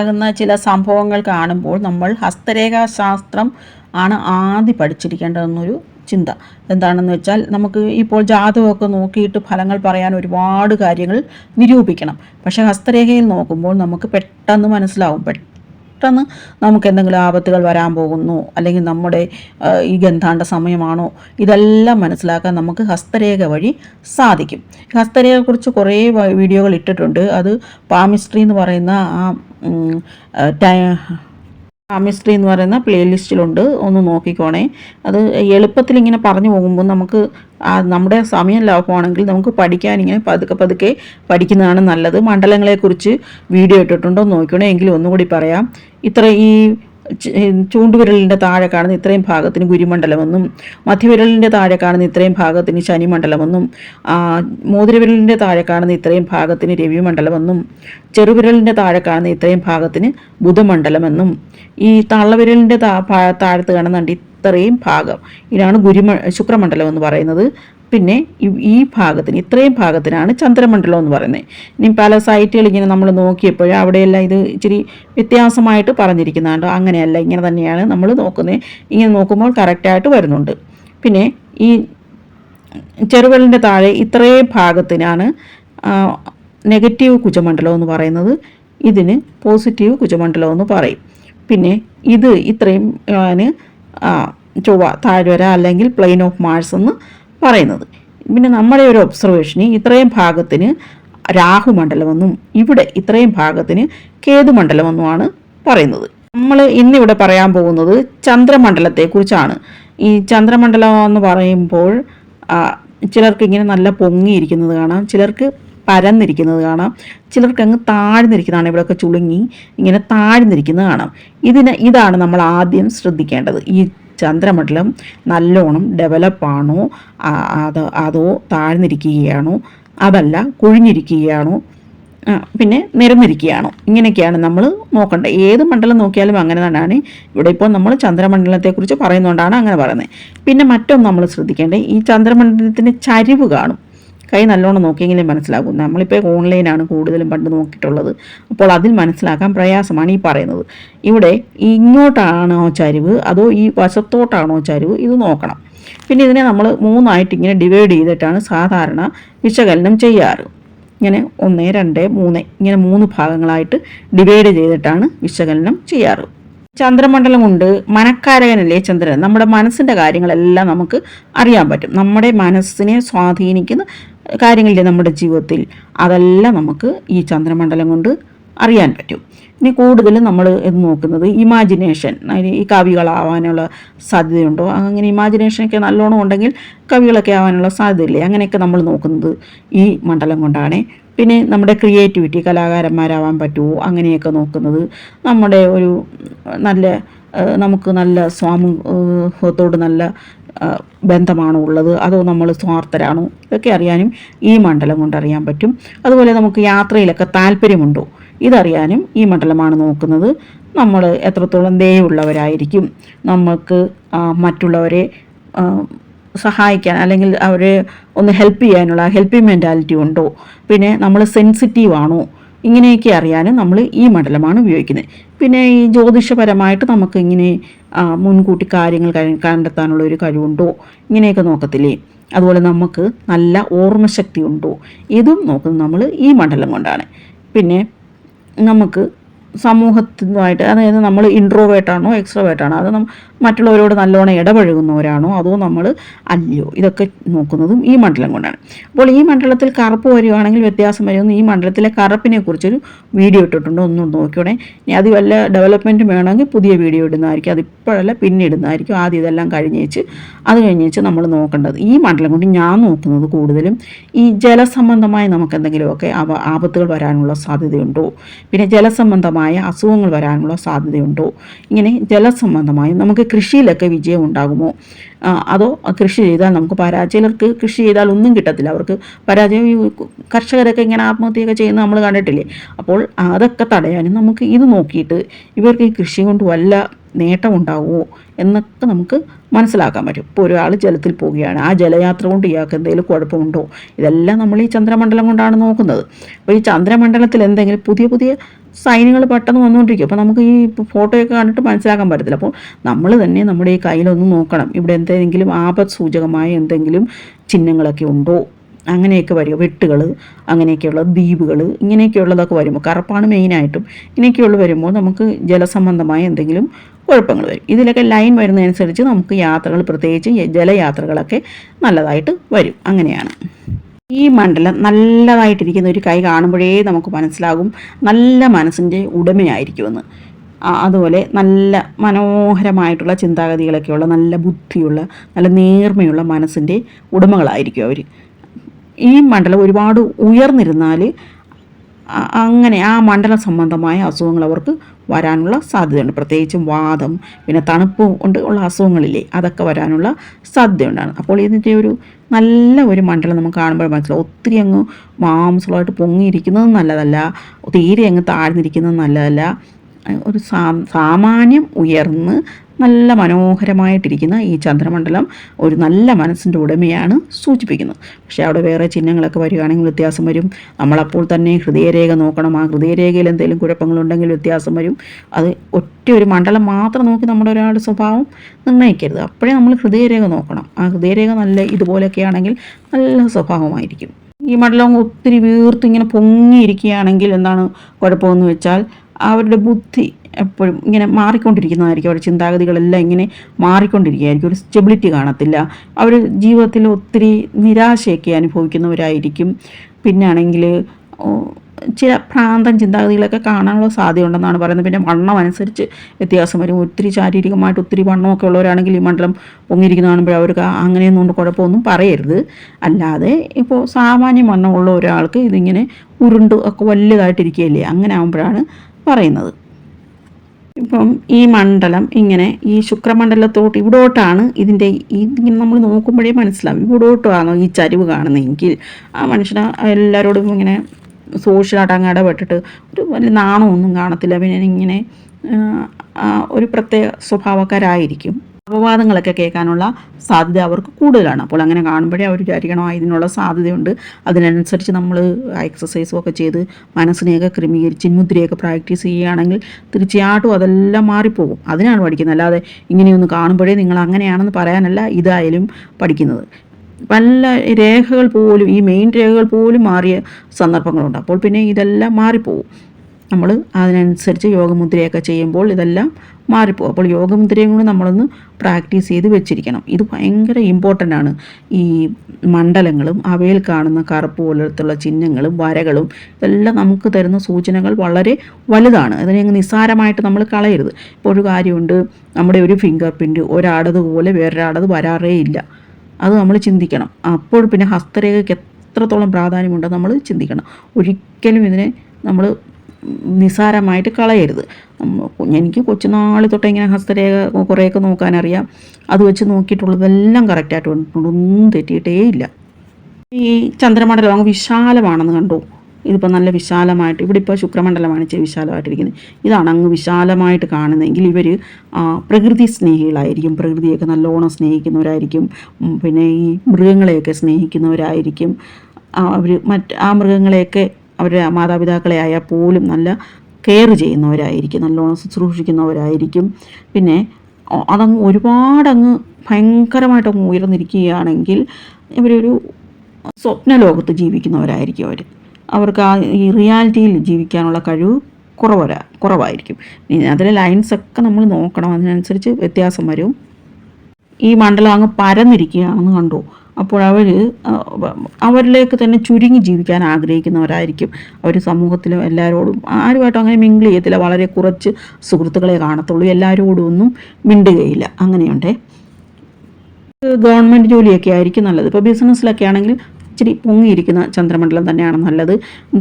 ആകുന്ന ചില സംഭവങ്ങൾ കാണുമ്പോൾ നമ്മൾ ഹസ്തരേഖാശാസ്ത്രം ആണ് ആദ്യം പഠിച്ചിരിക്കേണ്ടതെന്നൊരു ചിന്ത. എന്താണെന്ന് വെച്ചാൽ നമുക്ക് ഇപ്പോൾ ജാതകമൊക്കെ നോക്കിയിട്ട് ഫലങ്ങൾ പറയാൻ ഒരുപാട് കാര്യങ്ങൾ നിരൂപിക്കണം. പക്ഷേ ഹസ്തരേഖയിൽ നോക്കുമ്പോൾ നമുക്ക് പെട്ടെന്ന് മനസ്സിലാവും. പെട്ടെന്ന് നമുക്ക് എന്തെങ്കിലും ആപത്തുകൾ വരാൻ പോകുന്നു. അല്ലെങ്കിൽ നമ്മുടെ ഈ ഗന്ധാണ്ട സമയമാണോ? ഇതെല്ലാം മനസ്സിലാക്കാൻ നമുക്ക് ഹസ്തരേഖ വഴി സാധിക്കും. ഹസ്തരേഖയെക്കുറിച്ച് കുറേ വീഡിയോകൾ ഇട്ടിട്ടുണ്ട്. അത് പാമിസ്ട്രി എന്ന് പറയുന്ന ആ പാമിസ്ട്രി എന്ന് പറയുന്ന പ്ലേലിസ്റ്റിലുണ്ട് ഒന്ന് നോക്കിക്കോണേ. അത് എളുപ്പത്തിൽ ഇങ്ങനെ പറഞ്ഞു പോകുമ്പോൾ നമുക്ക് നമ്മുടെ സമയം ലാഭമാണെങ്കിൽ നമുക്ക് പഠിക്കാൻ ഇങ്ങനെ പതുക്കെ പതുക്കെ പഠിക്കുന്നതാണ് നല്ലത്. മണ്ഡലങ്ങളെക്കുറിച്ച് വീഡിയോ ഇട്ടിട്ടുണ്ടോ നോക്കിക്കോണേ. എങ്കിലും ഒന്നുകൂടി പറയാം. ഇത്ര ഈ ചൂണ്ടുവിരലിന്റെ താഴെ കാണുന്ന ഇത്രയും ഭാഗത്തിന് ഗുരുമണ്ഡലമെന്നും മധ്യവിരലിന്റെ താഴെ കാണുന്ന ഇത്രയും ഭാഗത്തിന് ശനിമണ്ഡലമെന്നും മോതിരവിരലിന്റെ താഴെ കാണുന്ന ഇത്രയും ഭാഗത്തിന് രവിമണ്ഡലമെന്നും ചെറുവിരലിന്റെ താഴെ കാണുന്ന ഇത്രയും ഭാഗത്തിന് ബുധമണ്ഡലമെന്നും ഈ തള്ളവിരലിന്റെ താഴത്ത് കാണുന്നുണ്ട് ഇത്രയും ഭാഗം. ഇതാണ് ഗുരുമ ശുക്രമണ്ഡലം എന്ന് പറയുന്നത്. പിന്നെ ഈ- ഭാഗത്തിന് ഇത്രയും ഭാഗത്തിനാണ് ചന്ദ്രമണ്ഡലം എന്ന് പറയുന്നത്. ഇനി പല സൈറ്റുകൾ ഇങ്ങനെ നമ്മൾ നോക്കിയപ്പോൾ അവിടെയെല്ലാം ഇത് ഇച്ചിരി വ്യത്യാസമായിട്ട് പറഞ്ഞിരിക്കുന്നുണ്ട്. അങ്ങനെയല്ല ഇങ്ങനെ തന്നെയാണ് നമ്മൾ നോക്കുന്നത്. ഇങ്ങനെ നോക്കുമ്പോൾ കറക്റ്റായിട്ട് വരുന്നുണ്ട്. പിന്നെ ഈ ചെറുവിരലിന്റെ താഴെ ഇത്രയും ഭാഗത്തിനാണ് നെഗറ്റീവ് കുജമണ്ഡലം എന്ന് പറയുന്നത്. ഇതിന് പോസിറ്റീവ് കുജമണ്ഡലം എന്ന് പറയും. പിന്നെ ഇത് ഇത്രയും ആണ് ചൊവ്വ താഴ്വര അല്ലെങ്കിൽ പ്ലെയിൻ ഓഫ് മാർസ് എന്ന് പറയുന്നത്. പിന്നെ നമ്മുടെ ഒരു ഒബ്സർവേഷന് ഇത്രയും ഭാഗത്തിന് രാഹുമണ്ഡലമെന്നും ഇവിടെ ഇത്രയും ഭാഗത്തിന് കേതുമണ്ഡലമെന്നുമാണ് പറയുന്നത്. നമ്മൾ ഇന്നിവിടെ പറയാൻ പോകുന്നത് ചന്ദ്രമണ്ഡലത്തെക്കുറിച്ചാണ്. ഈ ചന്ദ്രമണ്ഡലം എന്ന് പറയുമ്പോൾ ചിലർക്ക് ഇങ്ങനെ നല്ല പൊങ്ങിയിരിക്കുന്നത് കാണാം. ചിലർക്ക് പരന്നിരിക്കുന്നത് കാണാം. ചിലർക്ക് അങ്ങ് താഴ്ന്നിരിക്കുന്നതാണ് ഇവിടെയൊക്കെ ചുളുങ്ങി ഇങ്ങനെ താഴ്ന്നിരിക്കുന്നത് കാണാം. ഇതിന് ഇതാണ് നമ്മൾ ആദ്യം ശ്രദ്ധിക്കേണ്ടത്. ഈ ചന്ദ്രമണ്ഡലം നല്ലോണം ഡെവലപ്പാണോ അതോ അതോ താഴ്ന്നിരിക്കുകയാണോ? അതല്ല കുഴിഞ്ഞിരിക്കുകയാണോ? പിന്നെ നിരന്നിരിക്കുകയാണോ? ഇങ്ങനെയൊക്കെയാണ് നമ്മൾ നോക്കേണ്ടത്. ഏത് മണ്ഡലം നോക്കിയാലും അങ്ങനെ തന്നെയാണ്. ഇവിടെ ഇപ്പോൾ നമ്മൾ ചന്ദ്രമണ്ഡലത്തെക്കുറിച്ച് പറയുന്നതുകൊണ്ടാണ് അങ്ങനെ പറയുന്നത്. പിന്നെ മറ്റൊന്ന് നമ്മൾ ശ്രദ്ധിക്കേണ്ടത് ഈ ചന്ദ്രമണ്ഡലത്തിന്റെ ചരിവ് കാണും. കൈ നല്ലോണം നോക്കിയെങ്കിലും മനസ്സിലാകും. നമ്മളിപ്പോൾ ഓൺലൈനാണ് കൂടുതലും പണ്ട് നോക്കിയിട്ടുള്ളത്. അപ്പോൾ അതിൽ മനസ്സിലാക്കാൻ പ്രയാസമാണ് ഈ പറയുന്നത്. ഇവിടെ ഇങ്ങോട്ടാണോ ചരിവ്? അതോ ഈ വശത്തോട്ടാണോ ചരിവ്? ഇത് നോക്കണം. പിന്നെ ഇതിനെ നമ്മൾ മൂന്നായിട്ട് ഇങ്ങനെ ഡിവൈഡ് ചെയ്തിട്ടാണ് സാധാരണ വിശകലനം ചെയ്യാറ്. ഇങ്ങനെ ഒന്ന് രണ്ട് മൂന്ന് ഇങ്ങനെ മൂന്ന് ഭാഗങ്ങളായിട്ട് ഡിവൈഡ് ചെയ്തിട്ടാണ് വിശകലനം ചെയ്യാറ്. ചന്ദ്രമണ്ഡലം കൊണ്ട് മനക്കാരകനല്ലേ ചന്ദ്രൻ? നമ്മുടെ മനസ്സിന്റെ കാര്യങ്ങളെല്ലാം നമുക്ക് അറിയാൻ പറ്റും. നമ്മുടെ മനസ്സിനെ സ്വാധീനിക്കുന്ന കാര്യങ്ങളില്ലേ നമ്മുടെ ജീവിതത്തിൽ? അതെല്ലാം നമുക്ക് ഈ ചന്ദ്രമണ്ഡലം കൊണ്ട് അറിയാൻ പറ്റും. ഇനി കൂടുതലും നമ്മൾ ഇത് നോക്കുന്നത് ഇമാജിനേഷൻ ഈ കവികളാവാനുള്ള സാധ്യതയുണ്ടോ? അങ്ങനെ ഇമാജിനേഷനൊക്കെ നല്ലോണം ഉണ്ടെങ്കിൽ കവികളൊക്കെ ആവാനുള്ള സാധ്യതയില്ലേ? അങ്ങനെയൊക്കെ നമ്മൾ നോക്കുന്നത് ഈ മണ്ഡലം കൊണ്ടാണ്. പിന്നെ നമ്മുടെ ക്രിയേറ്റിവിറ്റി കലാകാരന്മാരാവാൻ പറ്റുമോ? അങ്ങനെയൊക്കെ നോക്കുന്നത് നമ്മുടെ ഒരു നല്ല നമുക്ക് നല്ല സ്വാമുഖത്തോട് നല്ല ബന്ധമാണോ ഉള്ളത്? അതോ നമ്മൾ സ്വാർത്ഥരാണോ? ഇതൊക്കെ അറിയാനും ഈ മണ്ഡലം കൊണ്ട് അറിയാൻ പറ്റും. അതുപോലെ നമുക്ക് യാത്രയിലൊക്കെ താല്പര്യമുണ്ടോ? ഇതറിയാനും ഈ മണ്ഡലമാണ് നോക്കുന്നത്. നമ്മൾ എത്രത്തോളം ദയുള്ളവരായിരിക്കും നമുക്ക് മറ്റുള്ളവരെ സഹായിക്കാൻ അല്ലെങ്കിൽ അവരെ ഒന്ന് ഹെൽപ്പ് ചെയ്യാനുള്ള ഹെൽപ്പിംഗ് മെന്റാലിറ്റി ഉണ്ടോ? പിന്നെ നമ്മൾ സെൻസിറ്റീവ് ആണോ? ഇങ്ങനെയൊക്കെ അറിയാനും നമ്മൾ ഈ മണ്ഡലമാണ് ഉപയോഗിക്കുന്നത്. പിന്നെ ഈ ജ്യോതിഷപരമായിട്ട് നമുക്ക് ഇങ്ങനെ മുൻകൂട്ടി കാര്യങ്ങൾ കണ്ടെത്താനുള്ള ഒരു കഴിവുണ്ടോ? ഇങ്ങനെയൊക്കെ നോക്കത്തില്ലേ? അതുപോലെ നമുക്ക് നല്ല ഓർമ്മശക്തി ഉണ്ടോ? ഇതും നോക്കുന്നത് നമ്മൾ ഈ മണ്ഡലം കൊണ്ടാണ്. പിന്നെ നമുക്ക് സമൂഹത്തിനുമായിട്ട് അതായത് നമ്മൾ ഇൻട്രോവേർട്ടാണോ എക്സ്ട്രോവേർട്ടാണോ അത് മറ്റുള്ളവരോട് നല്ലോണം ഇടപഴകുന്നവരാണോ അതോ നമ്മൾ അല്ലയോ? ഇതൊക്കെ നോക്കുന്നതും ഈ മണ്ഡലം കൊണ്ടാണ്. അപ്പോൾ ഈ മണ്ഡലത്തിൽ കറുപ്പ് വരികയാണെങ്കിൽ വ്യത്യാസം വരുമെന്ന് ഈ മണ്ഡലത്തിലെ കറുപ്പിനെ കുറിച്ചൊരു വീഡിയോ ഇട്ടിട്ടുണ്ട്. ഒന്നും നോക്കിയോടെ ഇനി അത് വല്ല ഡെവലപ്മെന്റ് വേണമെങ്കിൽ പുതിയ വീഡിയോ ഇടുന്നതായിരിക്കും. അതിപ്പോഴല്ല പിന്നെ ഇടുന്നതായിരിക്കും. ആദ്യം ഇതെല്ലാം കഴിഞ്ഞേച്ച് അത് കഴിഞ്ഞേച്ച് നമ്മൾ നോക്കേണ്ടത്. ഈ മണ്ഡലം കൊണ്ട് ഞാൻ നോക്കുന്നത് കൂടുതലും ഈ ജലസംബന്ധമായി നമുക്ക് എന്തെങ്കിലുമൊക്കെ ആപത്തുകൾ വരാനുള്ള സാധ്യതയുണ്ടോ? പിന്നെ ജലസംബന്ധമായ അസുഖങ്ങൾ വരാനുള്ള സാധ്യതയുണ്ടോ? ഇങ്ങനെ ജലസംബന്ധമായി നമുക്ക് കൃഷിയിലൊക്കെ വിജയം ഉണ്ടാകുമോ അതോ കൃഷി ചെയ്താൽ നമുക്ക് പരാജയം ചിലർക്ക് കൃഷി ചെയ്താൽ ഒന്നും കിട്ടത്തില്ല. അവർക്ക് പരാജയം കർഷകരൊക്കെ ഇങ്ങനെ ആത്മഹത്യയൊക്കെ ചെയ്യുന്നത് നമ്മൾ കണ്ടിട്ടില്ലേ? അപ്പോൾ അതൊക്കെ തടയാനും നമുക്ക് ഇത് നോക്കിയിട്ട് ഇവർക്ക് ഈ കൃഷി കൊണ്ട് വല്ല നേട്ടമുണ്ടാവുമോ എന്നൊക്കെ നമുക്ക് മനസ്സിലാക്കാൻ പറ്റും. ഇപ്പോൾ ഒരാൾ ജലത്തിൽ പോവുകയാണ്. ആ ജലയാത്ര കൊണ്ട് ഇയാൾക്ക് എന്തെങ്കിലും കുഴപ്പമുണ്ടോ? ഇതെല്ലാം നമ്മൾ ഈ ചന്ദ്രമണ്ഡലം കൊണ്ടാണ് നോക്കുന്നത്. അപ്പോൾ ഈ ചന്ദ്രമണ്ഡലത്തിൽ എന്തെങ്കിലും പുതിയ പുതിയ സൈനുകൾ പെട്ടെന്ന് വന്നുകൊണ്ടിരിക്കും. അപ്പോൾ നമുക്ക് ഈ ഫോട്ടോയൊക്കെ കണ്ടിട്ട് മനസ്സിലാക്കാൻ പറ്റത്തില്ല. അപ്പോൾ നമ്മൾ തന്നെ നമ്മുടെ ഈ കയ്യിലൊന്ന് നോക്കണം. ഇവിടെ എന്തെങ്കിലും ആപത് സൂചകമായ എന്തെങ്കിലും ചിഹ്നങ്ങളൊക്കെ ഉണ്ടോ അങ്ങനെയൊക്കെ വരും. വെട്ടുകൾ അങ്ങനെയൊക്കെയുള്ള ദ്വീപുകൾ ഇങ്ങനെയൊക്കെയുള്ളതൊക്കെ വരുമ്പോൾ കറുപ്പാണ് മെയിനായിട്ടും ഇങ്ങനെയൊക്കെയുള്ള വരുമ്പോൾ നമുക്ക് ജലസംബന്ധമായ എന്തെങ്കിലും കുഴപ്പങ്ങൾ വരും. ഇതിലൊക്കെ ലൈൻ വരുന്നതനുസരിച്ച് നമുക്ക് യാത്രകൾ പ്രത്യേകിച്ച് ജലയാത്രകളൊക്കെ നല്ലതായിട്ട് വരും. അങ്ങനെയാണ്. ഈ മണ്ഡലം നല്ലതായിട്ടിരിക്കുന്ന ഒരു കൈ കാണുമ്പോഴേ നമുക്ക് മനസ്സിലാകും നല്ല മനസ്സിന്റെ ഉടമയായിരിക്കുമെന്ന്. അതുപോലെ നല്ല മനോഹരമായിട്ടുള്ള ചിന്താഗതികളൊക്കെയുള്ള നല്ല ബുദ്ധിയുള്ള നല്ല നേർമയുള്ള മനസ്സിന്റെ ഉടമകളായിരിക്കും അവർ ഈ മണ്ഡലം ഒരുപാട് ഉയർന്നിരുന്നാൽ അങ്ങനെ ആ മണ്ഡല സംബന്ധമായ അസുഖങ്ങൾ അവർക്ക് വരാനുള്ള സാധ്യതയുണ്ട്. പ്രത്യേകിച്ചും വാദം പിന്നെ തണുപ്പ് കൊണ്ട് ഉള്ള അസുഖങ്ങളില്ലേ അതൊക്കെ വരാനുള്ള സാധ്യതയുണ്ടാണ്. അപ്പോൾ ഇതിന്റെ ഒരു നല്ല ഒരു മണ്ഡലം നമുക്ക് കാണുമ്പോൾ മനസ്സിലാവും ഒത്തിരി അങ്ങ് മാംസമായിട്ട് പൊങ്ങിയിരിക്കുന്നത് നല്ലതല്ല തീരെ അങ്ങ് താഴ്ന്നിരിക്കുന്നത് നല്ലതല്ല. ഒരു സാമാന്യം ഉയർന്ന് നല്ല മനോഹരമായിട്ടിരിക്കുന്ന ഈ ചന്ദ്രമണ്ഡലം ഒരു നല്ല മനസ്സിന്റെ ഉടമയാണ് സൂചിപ്പിക്കുന്നത്. പക്ഷേ അവിടെ വേറെ ചിഹ്നങ്ങളൊക്കെ വരികയാണെങ്കിൽ വ്യത്യാസം വരും. നമ്മളപ്പോൾ തന്നെ ഹൃദയരേഖ നോക്കണം. ആ ഹൃദയരേഖയിൽ എന്തെങ്കിലും കുഴപ്പങ്ങളുണ്ടെങ്കിൽ വ്യത്യാസം വരും. അത് ഒറ്റ ഒരു മണ്ഡലം മാത്രം നോക്കി നമ്മുടെ ഒരാളുടെ സ്വഭാവം നിർണയിക്കരുത്. അപ്പോഴേ നമ്മൾ ഹൃദയരേഖ നോക്കണം. ആ ഹൃദയരേഖ നല്ല ഇതുപോലെയൊക്കെ ആണെങ്കിൽ നല്ല സ്വഭാവമായിരിക്കും. ഈ മണ്ഡലം ഒത്തിരി വീർത്ത് ഇങ്ങനെ പൊങ്ങിയിരിക്കുകയാണെങ്കിൽ എന്താണ് കുഴപ്പമെന്ന് വെച്ചാൽ അവരുടെ ബുദ്ധി എപ്പോഴും ഇങ്ങനെ മാറിക്കൊണ്ടിരിക്കുന്നതായിരിക്കും. അവരുടെ ചിന്താഗതികളെല്ലാം ഇങ്ങനെ മാറിക്കൊണ്ടിരിക്കുകയായിരിക്കും. ഒരു സ്റ്റെബിലിറ്റി കാണത്തില്ല. അവർ ജീവിതത്തിൽ ഒത്തിരി നിരാശയൊക്കെ അനുഭവിക്കുന്നവരായിരിക്കും. പിന്നാണെങ്കിൽ ചില ഭ്രാന്തൻ ചിന്താഗതികളൊക്കെ കാണാനുള്ള സാധ്യത ഉണ്ടെന്നാണ് പറയുന്നത്. പിന്നെ വണ്ണം അനുസരിച്ച് വ്യത്യാസം വരും. ഒത്തിരി ശാരീരികമായിട്ട് ഒത്തിരി വണ്ണമൊക്കെ ഉള്ളവരാണെങ്കിൽ ഈ മണ്ഡലം പൊങ്ങിയിരിക്കുന്ന കാണുമ്പോൾ അവർക്ക് അങ്ങനെയൊന്നും കൊണ്ട് കുഴപ്പമൊന്നും പറയരുത്. അല്ലാതെ ഇപ്പോൾ സാമാന്യ വണ്ണമുള്ള ഒരാൾക്ക് ഇതിങ്ങനെ ഉരുണ്ട് ഒക്കെ വലുതായിട്ടിരിക്കുകയല്ലേ? അങ്ങനെ ആകുമ്പോഴാണ് പറയുന്നത്. ഇപ്പം ഈ മണ്ഡലം ഇങ്ങനെ ഈ ശുക്രമണ്ഡലത്തോട്ട് ഇവിടോട്ടാണ് ഇതിന്റെ ഇതിങ്ങനെ നമ്മൾ നോക്കുമ്പോഴേ മനസ്സിലാവും. ഇവിടോട്ടാണോ ഈ ചരിവ് കാണുന്നതെങ്കിൽ? ആ മനുഷ്യന് എല്ലാവരോടും ഇങ്ങനെ സോഷ്യൽ അങ്ങ് ഇടപെട്ടിട്ട് ഒരു വലിയ നാണമൊന്നും കാണത്തില്ല. പിന്നെ ഇങ്ങനെ ഒരു പ്രത്യേക സ്വഭാവക്കാരായിരിക്കും. അപവാദങ്ങളൊക്കെ കേൾക്കാനുള്ള സാധ്യത അവർക്ക് കൂടുതലാണ്. അപ്പോൾ അങ്ങനെ കാണുമ്പോഴേ അവർ വിചാരിക്കണം "ആ, ഇതിനുള്ള സാധ്യതയുണ്ട്. അതിനനുസരിച്ച് നമ്മൾ എക്സസൈസും ഒക്കെ ചെയ്ത് മനസ്സിനെയൊക്കെ ക്രമീകരിച്ച് മുദ്രയൊക്കെ പ്രാക്ടീസ് ചെയ്യുകയാണെങ്കിൽ തീർച്ചയായിട്ടും അതെല്ലാം മാറിപ്പോകും. അതിനാണ് പഠിക്കുന്നത്. അല്ലാതെ ഇങ്ങനെയൊന്ന് കാണുമ്പോഴേ നിങ്ങൾ അങ്ങനെയാണെന്ന് പറയാനല്ല ഇതായാലും പഠിക്കുന്നത്. പല രേഖകൾ പോലും ഈ മെയിൻ രേഖകൾ പോലും മാറിയ സന്ദർഭങ്ങളുണ്ട്. അപ്പോൾ പിന്നെ ഇതെല്ലാം മാറിപ്പോവും നമ്മൾ അതിനനുസരിച്ച് യോഗമുദ്രയൊക്കെ ചെയ്യുമ്പോൾ ഇതെല്ലാം മാറിപ്പോകും. അപ്പോൾ യോഗമുദ്രയും കൂടി നമ്മളൊന്ന് പ്രാക്ടീസ് ചെയ്ത് വെച്ചിരിക്കണം. ഇത് ഭയങ്കര ഇമ്പോർട്ടന്റ് ആണ്. ഈ മണ്ഡലങ്ങളും അവയിൽ കാണുന്ന കറുപ്പ് പോലത്തുള്ള ചിഹ്നങ്ങളും വരകളും ഇതെല്ലാം നമുക്ക് തരുന്ന സൂചനകൾ വളരെ വലുതാണ്. അതിനെ നിസ്സാരമായിട്ട് നമ്മൾ കളയരുത്. ഇപ്പോൾ ഒരു കാര്യമുണ്ട്. നമ്മുടെ ഒരു ഫിംഗർ പ്രിന്റ് ഒരാടതുപോലെ വേറൊരാടത് വരാറേ ഇല്ല. അത് നമ്മൾ ചിന്തിക്കണം. അപ്പോൾ പിന്നെ ഹസ്തരേഖയ്ക്ക് എത്രത്തോളം പ്രാധാന്യമുണ്ടെന്ന് നമ്മൾ ചിന്തിക്കണം. ഒരിക്കലും ഇതിനെ നമ്മൾ നിസാരമായിട്ട് കളയരുത്. എനിക്ക് കൊച്ചുനാൾ തൊട്ട് ഇങ്ങനെ ഹസ്തരേഖ കുറേയൊക്കെ നോക്കാനറിയാം. അത് വെച്ച് നോക്കിയിട്ടുള്ളതെല്ലാം കറക്റ്റായിട്ട് വന്നിട്ടുണ്ട്. ഒന്നും തെറ്റിയിട്ടേ ഇല്ല. ഈ ചന്ദ്രമണ്ഡലം അങ്ങ് വിശാലമാണെന്ന് കണ്ടു. ഇതിപ്പോൾ നല്ല വിശാലമായിട്ട് ഇവിടെ ഇപ്പോൾ ശുക്രമണ്ഡലമാണ് ഇച്ചിരി വിശാലമായിട്ടിരിക്കുന്നത്. ഇതാണ് അങ്ങ് വിശാലമായിട്ട് കാണുന്നതെങ്കിൽ ഇവർ പ്രകൃതി സ്നേഹികളായിരിക്കും. പ്രകൃതിയൊക്കെ നല്ലോണം സ്നേഹിക്കുന്നവരായിരിക്കും. പിന്നെ ഈ മൃഗങ്ങളെയൊക്കെ സ്നേഹിക്കുന്നവരായിരിക്കും. അവർ മറ്റ് ആ മൃഗങ്ങളെയൊക്കെ അവരുടെ മാതാപിതാക്കളെ ആയാൽ പോലും നല്ല കെയർ ചെയ്യുന്നവരായിരിക്കും നല്ലോണം ശുശ്രൂഷിക്കുന്നവരായിരിക്കും. പിന്നെ അതങ്ങ് ഒരുപാടങ്ങ് ഭയങ്കരമായിട്ട് അങ്ങ് ഉയർന്നിരിക്കുകയാണെങ്കിൽ ഇവരൊരു സ്വപ്ന ലോകത്ത് ജീവിക്കുന്നവരായിരിക്കും അവർ അവർക്ക് ആ ഈ റിയാലിറ്റിയിൽ ജീവിക്കാനുള്ള കഴിവ് കുറവരാ കുറവായിരിക്കും. ഇനി അതിലെ ലൈൻസൊക്കെ നമ്മൾ നോക്കണം. അതിനനുസരിച്ച് വ്യത്യാസം വരും. ഈ മണ്ഡലം അങ്ങ് പരന്നിരിക്കുകയാണെന്ന് കണ്ടു? അപ്പോൾ അവർ അവരിലേക്ക് തന്നെ ചുരുങ്ങി ജീവിക്കാൻ ആഗ്രഹിക്കുന്നവരായിരിക്കും അവർ സമൂഹത്തിലും എല്ലാവരോടും. ആരുമായിട്ടും അങ്ങനെ മിങ്കിൾ ചെയ്യത്തില്ല. വളരെ കുറച്ച് സുഹൃത്തുക്കളെ കാണത്തുള്ളൂ. എല്ലാവരോടും ഒന്നും മിണ്ടുകയില്ല. അങ്ങനെയുണ്ടേ. ഗവൺമെന്റ് ജോലിയൊക്കെ ആയിരിക്കും നല്ലത്. ഇപ്പോൾ ബിസിനസ്സിലൊക്കെ ആണെങ്കിൽ ഇച്ചിരി പൊങ്ങിയിരിക്കുന്ന ചന്ദ്രമണ്ഡലം തന്നെയാണ് നല്ലത്.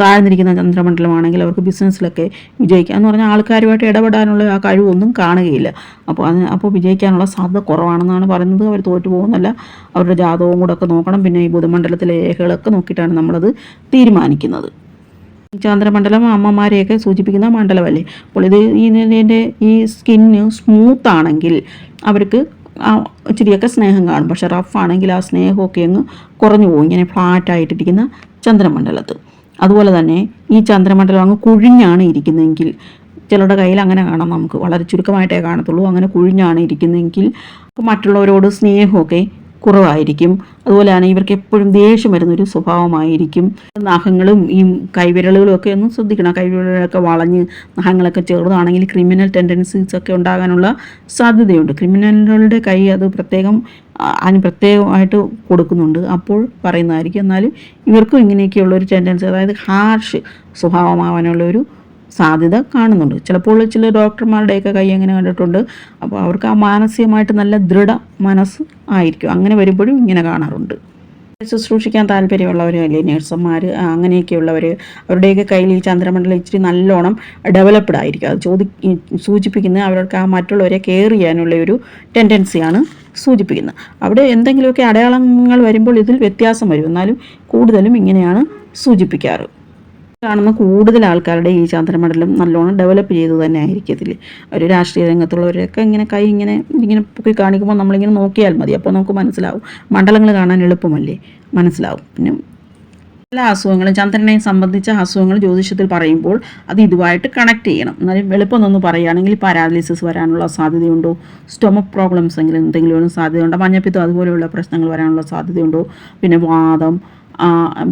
താഴ്ന്നിരിക്കുന്ന ചന്ദ്രമണ്ഡലമാണെങ്കിൽ അവർക്ക് ബിസിനസ്സിലൊക്കെ വിജയിക്കുക എന്ന് പറഞ്ഞാൽ ആൾക്കാരുമായിട്ട് ഇടപെടാനുള്ള ആ കഴിവൊന്നും കാണുകയില്ല. അപ്പോൾ അതിന് അപ്പോൾ വിജയിക്കാനുള്ള സാധ്യത കുറവാണെന്നാണ് പറയുന്നത്. അവർ തോറ്റു പോകുന്നല്ല അവരുടെ ജാതകവും കൂടെ ഒക്കെ നോക്കണം. പിന്നെ ഈ ബുധമണ്ഡലത്തിലെ രേഖകളൊക്കെ നോക്കിയിട്ടാണ് നമ്മളത് തീരുമാനിക്കുന്നത്. ചന്ദ്രമണ്ഡലം അമ്മമാരെയൊക്കെ സൂചിപ്പിക്കുന്ന മണ്ഡലമല്ലേ? അപ്പോൾ ഇത് ഇതിന്റെ ഈ സ്കിന്ന് സ്മൂത്ത് ആണെങ്കിൽ അവർക്ക് ഇച്ചിരിയൊക്കെ സ്നേഹം കാണും. പക്ഷെ റഫ് ആണെങ്കിൽ ആ സ്നേഹമൊക്കെ അങ്ങ് കുറഞ്ഞു പോകും. ഇങ്ങനെ ഫ്ലാറ്റായിട്ടിരിക്കുന്ന ചന്ദ്രമണ്ഡലത്ത്. അതുപോലെ തന്നെ ഈ ചന്ദ്രമണ്ഡലം അങ്ങ് കുഴിഞ്ഞാണ് ഇരിക്കുന്നതെങ്കിൽ ചിലരുടെ കയ്യിൽ അങ്ങനെ കാണാം നമുക്ക്. വളരെ ചുരുക്കമായിട്ടേ കാണത്തുള്ളൂ. അങ്ങനെ കുഴിഞ്ഞാണ് ഇരിക്കുന്നതെങ്കിൽ മറ്റുള്ളവരോട് സ്നേഹമൊക്കെ കുറവായിരിക്കും. അതുപോലെ തന്നെ ഇവർക്ക് എപ്പോഴും ദേഷ്യം വരുന്നൊരു സ്വഭാവമായിരിക്കും. നഖങ്ങളും ഈ കൈവിരലുകളും ഒക്കെ ഒന്ന് ശ്രദ്ധിക്കണം. കൈവിരലുകളൊക്കെ വളഞ്ഞ് നഖങ്ങളൊക്കെ ചെറുതാണെങ്കിൽ ക്രിമിനൽ ടെൻഡൻസീസ് ഒക്കെ ഉണ്ടാകാനുള്ള സാധ്യതയുണ്ട്. ക്രിമിനലുകളുടെ കൈ അത് പ്രത്യേകം അതിന് പ്രത്യേകമായിട്ട് കൊടുക്കുന്നുണ്ട്. അപ്പോൾ പറയുന്നതായിരിക്കും. എന്നാലും ഇവർക്കും ഇങ്ങനെയൊക്കെയുള്ളൊരു ടെൻഡൻസി അതായത് ഹാർഷ് സ്വഭാവമാവാനുള്ള ഒരു സാധ്യത കാണുന്നുണ്ട്. ചിലപ്പോൾ ചില ഡോക്ടർമാരുടെയൊക്കെ കൈ അങ്ങനെ കണ്ടിട്ടുണ്ട്. അപ്പോൾ അവർക്ക് ആ മാനസികമായിട്ട് നല്ല ദൃഢ മനസ്സ് ആയിരിക്കും. അങ്ങനെ വരുമ്പോഴും ഇങ്ങനെ കാണാറുണ്ട്. ശുശ്രൂഷിക്കാൻ താല്പര്യമുള്ളവർ അല്ലേ നേഴ്സുമാർ അങ്ങനെയൊക്കെയുള്ളവർ അവരുടെയൊക്കെ കയ്യിൽ ഈ ചന്ദ്രമണ്ഡലം ഇച്ചിരി നല്ലോണം ഡെവലപ്ഡ് ആയിരിക്കും. അത് ചോദി സൂചിപ്പിക്കുന്നത് അവർക്ക് ആ മറ്റുള്ളവരെ കെയർ ചെയ്യാനുള്ള ഒരു ടെൻഡൻസിയാണ് സൂചിപ്പിക്കുന്നത്. അവിടെ എന്തെങ്കിലുമൊക്കെ അടയാളങ്ങൾ വരുമ്പോൾ ഇതിൽ വ്യത്യാസം വരും. എന്നാലും കൂടുതലും ഇങ്ങനെയാണ് സൂചിപ്പിക്കാറ്. കാണുന്ന കൂടുതൽ ആൾക്കാരുടെ ഈ ചന്ദ്രമണ്ഡലം നല്ലോണം ഡെവലപ്പ് ചെയ്തു തന്നെ ആയിരിക്കത്തില്ലേ? ഒരു രാഷ്ട്രീയ രംഗത്തുള്ളവരൊക്കെ ഇങ്ങനെ കൈ ഇങ്ങനെ ഇങ്ങനെ പൊക്കി കാണിക്കുമ്പോൾ നമ്മളിങ്ങനെ നോക്കിയാൽ മതി. അപ്പോൾ നമുക്ക് മനസ്സിലാവും. മണ്ഡലങ്ങൾ കാണാൻ എളുപ്പമല്ലേ? മനസ്സിലാവും. പിന്നെ പല അസുഖങ്ങളും ചന്ദ്രനെ സംബന്ധിച്ച അസുഖങ്ങൾ ജ്യോതിഷത്തിൽ പറയുമ്പോൾ അത് ഇതുമായിട്ട് കണക്ട് ചെയ്യണം. എന്നാലും എളുപ്പം ഒന്ന് പറയുകയാണെങ്കിൽ പാരാലിസിസ് വരാനുള്ള സാധ്യതയുണ്ടോ? സ്റ്റൊമക് പ്രോബ്ലംസ് എങ്കിലും എന്തെങ്കിലും സാധ്യതയുണ്ടോ? മഞ്ഞപ്പിത്തം അതുപോലെയുള്ള പ്രശ്നങ്ങൾ വരാനുള്ള സാധ്യതയുണ്ടോ? പിന്നെ വാദം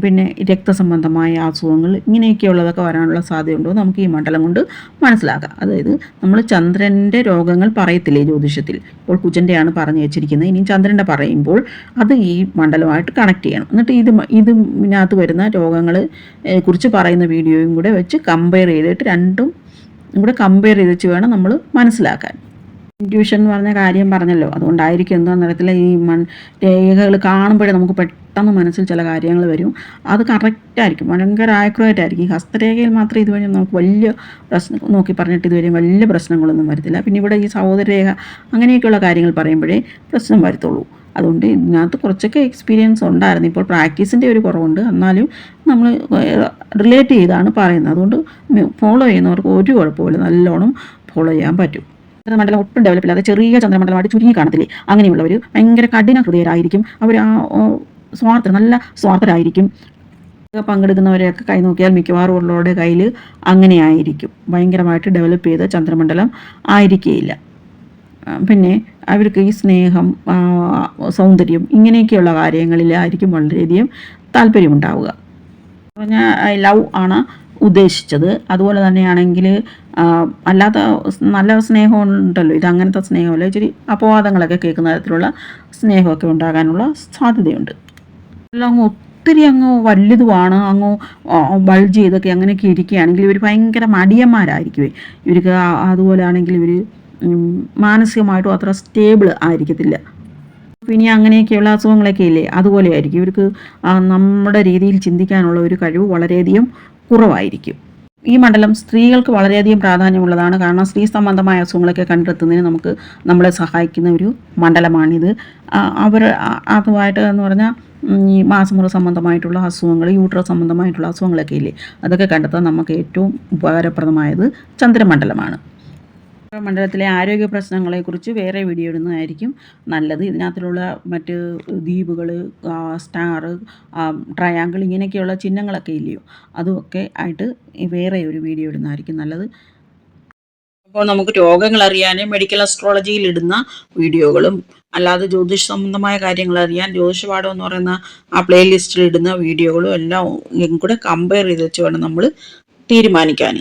പിന്നെ രക്തസംബന്ധമായ അസുഖങ്ങൾ ഇങ്ങനെയൊക്കെയുള്ളതൊക്കെ വരാനുള്ള സാധ്യതയുണ്ടോ നമുക്ക് ഈ മണ്ഡലം കൊണ്ട് മനസ്സിലാക്കാം. അതായത് നമ്മൾ ചന്ദ്രന്റെ രോഗങ്ങൾ പറയത്തില്ലേ ജ്യോതിഷത്തിൽ? ഇപ്പോൾ കുജന്റെയാണ് പറഞ്ഞു വെച്ചിരിക്കുന്നത്. ഇനി ചന്ദ്രന്റെ പറയുമ്പോൾ അത് ഈ മണ്ഡലമായിട്ട് കണക്ട് ചെയ്യണം. എന്നിട്ട് ഇത് ഇത് ഇതിനകത്ത് വരുന്ന രോഗങ്ങളെ കുറിച്ച് പറയുന്ന വീഡിയോയും കൂടെ വെച്ച് കമ്പയർ ചെയ്തിട്ട് രണ്ടും കൂടെ കമ്പയർ ചെയ്തിട്ട് വേണം നമ്മൾ മനസ്സിലാക്കാൻ. ഇന്റ്യൂഷൻ എന്ന് പറഞ്ഞ കാര്യം പറഞ്ഞല്ലോ. അതുകൊണ്ടായിരിക്കും എന്താണെന്ന് അറിയത്തില്ല ഈ മൺ രേഖകൾ കാണുമ്പോഴേ നമുക്ക് പെട്ടെന്ന് മനസ്സിൽ ചില കാര്യങ്ങൾ വരും. അത് കറക്റ്റായിരിക്കും ഭയങ്കര ആക്യുറേറ്റ് ആയിരിക്കും ഹസ്തരേഖയിൽ മാത്രം ഇതുവഴി നമുക്ക് വലിയ പ്രശ്നം നോക്കി പറഞ്ഞിട്ട് ഇതുവരെ വലിയ പ്രശ്നങ്ങളൊന്നും വരത്തില്ല. പിന്നെ ഇവിടെ ഈ സഹോദരരേഖ അങ്ങനെയൊക്കെയുള്ള കാര്യങ്ങൾ പറയുമ്പോഴേ പ്രശ്നം വരത്തുള്ളൂ. അതുകൊണ്ട് ഇതിനകത്ത് കുറച്ചൊക്കെ എക്സ്പീരിയൻസ് ഉണ്ടായിരുന്നു. ഇപ്പോൾ പ്രാക്ടീസിന്റെ ഒരു കുറവുണ്ട്. എന്നാലും നമ്മൾ റിലേറ്റ് ചെയ്താണ് പറയുന്നത്. അതുകൊണ്ട് ഫോളോ ചെയ്യുന്നവർക്ക് ഒരു കുഴപ്പമില്ല നല്ലോണം ഫോളോ ചെയ്യാൻ പറ്റും. ചന്ദ്രമണ്ഡലം ഒട്ടും ഡെവലപ്പ് ഇല്ലാതെ ചെറിയ ചന്ദ്രമണ്ഡലമായിട്ട് ചുരുങ്ങി കാണത്തില്ലേ? അങ്ങനെയുള്ളവർ ഭയങ്കര കഠിന ഹൃദയരായിരിക്കും. അവർ ആ സ്വാർത്ഥ നല്ല സ്വാർത്ഥരായിരിക്കും. പങ്കെടുക്കുന്നവരെയൊക്കെ കൈ നോക്കിയാൽ മിക്കവാറും ഉള്ളവരുടെ കയ്യിൽ അങ്ങനെയായിരിക്കും. ഭയങ്കരമായിട്ട് ഡെവലപ്പ് ചെയ്ത ചന്ദ്രമണ്ഡലം ആയിരിക്കുകയില്ല പിന്നെ അവർക്ക് ഈ സ്നേഹം സൗന്ദര്യം ഇങ്ങനെയൊക്കെയുള്ള കാര്യങ്ങളിലായിരിക്കും വളരെയധികം താല്പര്യമുണ്ടാവുക. പറഞ്ഞാൽ ലവ് ആണ്. ഉദ്ദേശിച്ചത്. അതുപോലെ തന്നെയാണെങ്കിൽ അല്ലാത്ത നല്ല സ്നേഹമുണ്ടല്ലോ ഇത് അങ്ങനത്തെ സ്നേഹമല്ല ഇച്ചിരി അപവാദങ്ങളൊക്കെ കേൾക്കുന്ന തരത്തിലുള്ള സ്നേഹമൊക്കെ ഉണ്ടാകാനുള്ള സാധ്യതയുണ്ട്. അങ്ങ് ഒത്തിരി അങ്ങ് വലുതുമാണ് അങ്ങ് ബൾജ് ചെയ്തൊക്കെ അങ്ങനെയൊക്കെ ഇരിക്കുകയാണെങ്കിൽ ഇവർ ഭയങ്കര മടിയന്മാരായിരിക്കുമേ ഇവർക്ക് അതുപോലെ ആണെങ്കിൽ ഇവർ മാനസികമായിട്ടും അത്ര സ്റ്റേബിൾ ആയിരിക്കത്തില്ല. പിന്നെ അങ്ങനെയൊക്കെയുള്ള അസുഖങ്ങളൊക്കെ ഇല്ലേ? അതുപോലെ ആയിരിക്കും ഇവർക്ക് നമ്മുടെ രീതിയിൽ ചിന്തിക്കാനുള്ള ഒരു കഴിവ് വളരെയധികം കുറവായിരിക്കും. ഈ മണ്ഡലം സ്ത്രീകൾക്ക് വളരെയധികം പ്രാധാന്യമുള്ളതാണ്. കാരണം സ്ത്രീ സംബന്ധമായ അസുഖങ്ങളൊക്കെ കണ്ടെത്തുന്നതിന് നമുക്ക് നമ്മളെ സഹായിക്കുന്ന ഒരു മണ്ഡലമാണിത്. അവർ അതുമായിട്ട് എന്ന് പറഞ്ഞാൽ ഈ മാസമുറ സംബന്ധമായിട്ടുള്ള അസുഖങ്ങൾ യൂട്രസ് സംബന്ധമായിട്ടുള്ള അസുഖങ്ങളൊക്കെ ഇല്ലേ? അതൊക്കെ കണ്ടെത്താൻ നമുക്ക് ഏറ്റവും ഉപകാരപ്രദമായത് ചന്ദ്രമണ്ഡലമാണ്. മണ്ഡലത്തിലെ ആരോഗ്യ പ്രശ്നങ്ങളെക്കുറിച്ച് വേറെ വീഡിയോ ഇടുന്നതായിരിക്കും നല്ലത്. ഇതിനകത്തുള്ള മറ്റ് ദ്വീപുകൾ സ്റ്റാർ ട്രയാങ്കിൾ ഇങ്ങനെയൊക്കെയുള്ള ചിഹ്നങ്ങളൊക്കെ ഇല്ലയോ? അതുമൊക്കെ ആയിട്ട് വേറെ ഒരു വീഡിയോ ഇടുന്നതായിരിക്കും നല്ലത്. അപ്പോൾ നമുക്ക് രോഗങ്ങൾ അറിയാനും മെഡിക്കൽ അസ്ട്രോളജിയിൽ ഇടുന്ന വീഡിയോകളും അല്ലാതെ ജ്യോതിഷ സംബന്ധമായ കാര്യങ്ങൾ അറിയാൻ ജ്യോതിഷപാഠം എന്ന് പറയുന്ന ആ പ്ലേലിസ്റ്റിൽ ഇടുന്ന വീഡിയോകളും എല്ലാം കൂടെ കമ്പയർ ചെയ്ത് വേണം നമ്മൾ തീരുമാനിക്കാൻ